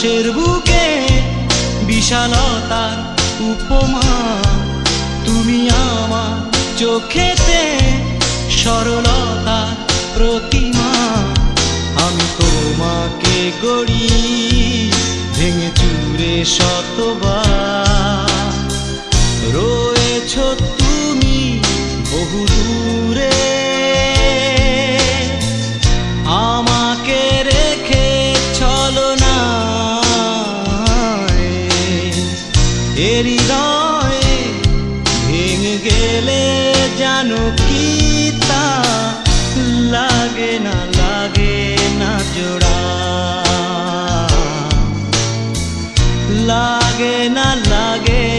আকাশের বুকে বিশালতার উপমা। তুমি আমার চোখেতে সরলতার প্রতিমা। আমি তোমাকে গড়ি ভেঙে চুরে শতবার। রয়েছ তুমি বহুদূর এরি রয়ে ভেঙে গেলে জানো কি তা লাগে না লাগে না জোড়া। লাগে না, লাগে